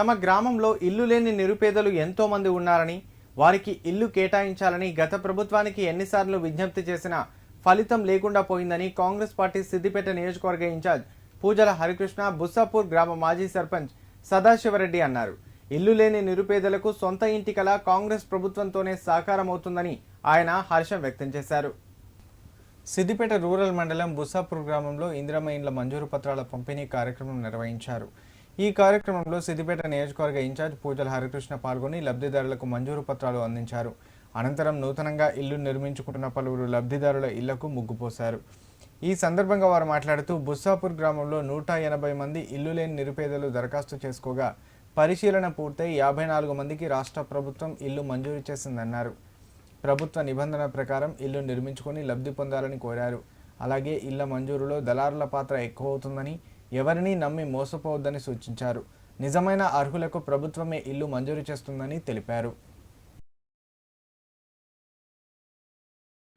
తమ గ్రామంలో ఇల్లు లేని నిరుపేదలు ఎంతో మంది ఉన్నారని వారికి ఇల్లు కేటాయించాలని గత ప్రభుత్వానికి ఎన్నిసార్లు విజ్ఞప్తి చేసినా ఫలితం లేకుండా పోయిందని కాంగ్రెస్ పార్టీ సిద్దిపేట నియోజకవర్గ ఇన్ఛార్జ్ పూజల హరికృష్ణ బుస్సాపూర్ గ్రామ మాజీ సర్పంచ్ సదాశివరెడ్డి అన్నారు. ఇల్లు లేని నిరుపేదలకు సొంత ఇంటి కల కాంగ్రెస్ ప్రభుత్వంతోనే సాకారం అవుతుందని ఆయన హర్షం వ్యక్తం చేశారు. సిద్దిపేట రూరల్ మండలం బుస్సాపూర్ గ్రామంలో ఇందిరమ ఇండ్ల మంజూరు పత్రాల పంపిణీ కార్యక్రమం నిర్వహించారు. ఈ కార్యక్రమంలో సిద్దిపేట నియోజకవర్గ ఇన్ఛార్జ్ పూజల హరికృష్ణ పాల్గొని లబ్ధిదారులకు మంజూరు పత్రాలు అందించారు. అనంతరం నూతనంగా ఇల్లు నిర్మించుకుంటున్న పలువురు లబ్ధిదారుల ఇళ్ళకు ముగ్గుపోశారు ఈ సందర్భంగా వారు మాట్లాడుతూ బుస్సాపూర్ గ్రామంలో నూట ఎనభై మంది ఇల్లు లేని నిరుపేదలు దరఖాస్తు చేసుకోగా పరిశీలన పూర్తయి యాభై నాలుగు మందికి రాష్ట్ర ప్రభుత్వం ఇల్లు మంజూరు చేసిందన్నారు. ప్రభుత్వ నిబంధన ప్రకారం ఇల్లు నిర్మించుకొని లబ్ధి పొందాలని కోరారు. అలాగే ఇళ్ళ మంజూరులో దళారుల పాత్ర ఎక్కువ అవుతుందని ఎవరినీ నమ్మి మోసపోవద్దని సూచించారు. నిజమైన అర్హులకు ప్రభుత్వమే ఇల్లు మంజూరు చేస్తుందని తెలిపారు.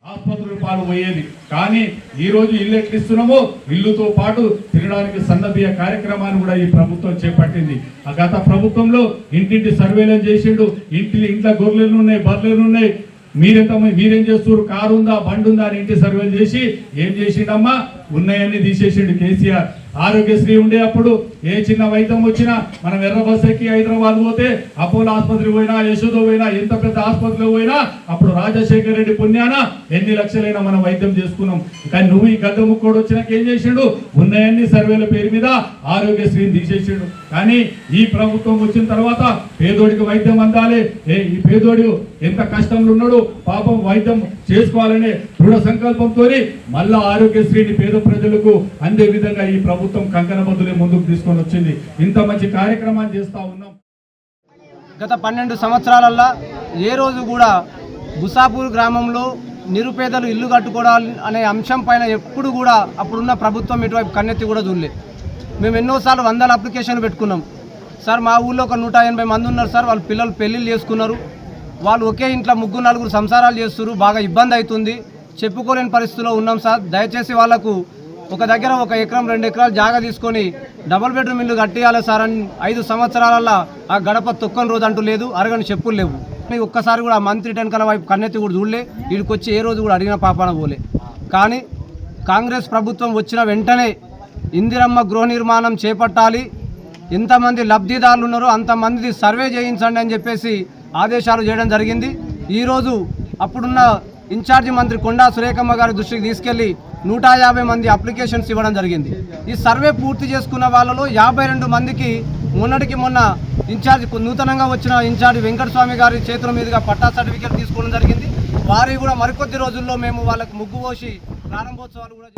ఆసుపత్రుల పాలు పోయేది కానీ ఈ రోజు ఇల్లు ఎట్లిస్తున్నామో? ఇల్లుతో పాటు తినడానికి సన్నబియ్య కార్యక్రమాన్ని కూడా ఈ ప్రభుత్వం చేపట్టింది. ఆ గత ప్రభుత్వంలో ఇంటింటి సర్వేలను చేసిండు. ఇంటి ఇంట్లో గొర్రెలు ఉన్నాయి బర్రెలు ఉన్నాయి. మీరెంత మీరేం చేస్తున్నారు? కారు ఉందా బండి ఉందా అని ఇంటి సర్వేలు చేసి ఏం చేసిండమ్మా? ఉన్నాయని తీసేసిండు కేసీఆర్. ఆరోగ్యశ్రీ ఉండే అప్పుడు ఏ చిన్న వైద్యం వచ్చినా మనం ఎర్ర బస్ ఎక్కి హైదరాబాద్ పోతే అపోలో ఆసుపత్రి పోయినా యశోద పోయినా ఎంత పెద్ద ఆసుపత్రిలో పోయినా అప్పుడు రాజశేఖర రెడ్డి పుణ్యాన ఎన్ని లక్షలైనా మనం వైద్యం చేసుకున్నాం. కానీ నువ్వు ఈ గద్ద ముక్కోడు వచ్చినాక ఏం చేసిండు? ఉన్నాయన్ని సర్వేల పేరు మీద ఆరోగ్యశ్రీని తీసేసిండు. కానీ ఈ ప్రభుత్వం వచ్చిన తర్వాత పేదోడికి వైద్యం అందాలి. ఏ ఈ పేదోడు ఎంత కష్టంలో ఉన్నాడు? పాపం వైద్యం చేసుకోవాలనే దృఢ సంకల్పంతో మళ్ళా ఆరోగ్యశ్రీని పేద ప్రజలకు అందే విధంగా ఈ ప్రభుత్వం కంకణబద్దులే ముందుకు తీసుకొని వచ్చింది. ఇంత మంచి కార్యక్రమాన్ని చేస్తూ ఉన్నాం. గత పన్నెండు సంవత్సరాలల్లో ఏ రోజు కూడా బుసాపూర్ గ్రామంలో నిరుపేదలు ఇల్లు కట్టుకోవాలి అనే అంశం పైన ఎప్పుడు కూడా అప్పుడున్న ప్రభుత్వం ఇటువైపు కన్నెత్తి కూడా చూడలే. మేము ఎన్నోసార్లు వందల అప్లికేషన్లు పెట్టుకున్నాం. సార్ మా ఊళ్ళో ఒక నూట ఎనభై మంది ఉన్నారు సార్ వాళ్ళ పిల్లలు పెళ్ళిళ్ళు చేసుకున్నారు. వాళ్ళు ఒకే ఇంట్లో ముగ్గురు నలుగురు సంసారాలు చేస్తున్నారు బాగా ఇబ్బంది అవుతుంది. చెప్పుకోలేని పరిస్థితిలో ఉన్నాం సార్. దయచేసి వాళ్ళకు ఒక దగ్గర ఒక ఎకరం రెండు ఎకరాలు జాగా తీసుకొని డబుల్ బెడ్రూమ్ ఇల్లు కట్టియాలి సార్ అని ఐదు సంవత్సరాలలో ఆ గడప తొక్కని రోజు అంటూ లేదు అరగని చెప్పులు లేవు. కానీ ఒక్కసారి కూడా మంత్రి టెన్కల వైపు కన్నెత్తి కూడా చూడలే వీడికి వచ్చి ఏ రోజు కూడా అడిగిన పాపాన పోలే. కానీ కాంగ్రెస్ ప్రభుత్వం వచ్చిన వెంటనే ఇందిరమ్మ గృహ నిర్మాణం చేపట్టాలి ఎంతమంది లబ్ధిదారులు ఉన్నారో అంతమంది సర్వే చేయించండి అని చెప్పేసి ఆదేశాలు చేయడం జరిగింది. ఈరోజు అప్పుడున్న ఇన్ఛార్జి మంత్రి కొండా సురేఖమ్మ గారి దృష్టికి తీసుకెళ్ళి నూట యాభై మంది అప్లికేషన్స్ ఇవ్వడం జరిగింది. ఈ సర్వే పూర్తి చేసుకున్న వాళ్ళలో యాభై రెండు మందికి మొన్నటికి మొన్న ఇన్ఛార్జ్ నూతనంగా వచ్చిన ఇన్ఛార్జ్ వెంకటస్వామి గారి చేతుల మీదుగా పట్టా సర్టిఫికేట్ తీసుకోవడం జరిగింది. వారి కూడా మరికొద్ది రోజుల్లో మేము వాళ్ళకి ముగ్గు పోసి ప్రారంభోత్సవాలు కూడా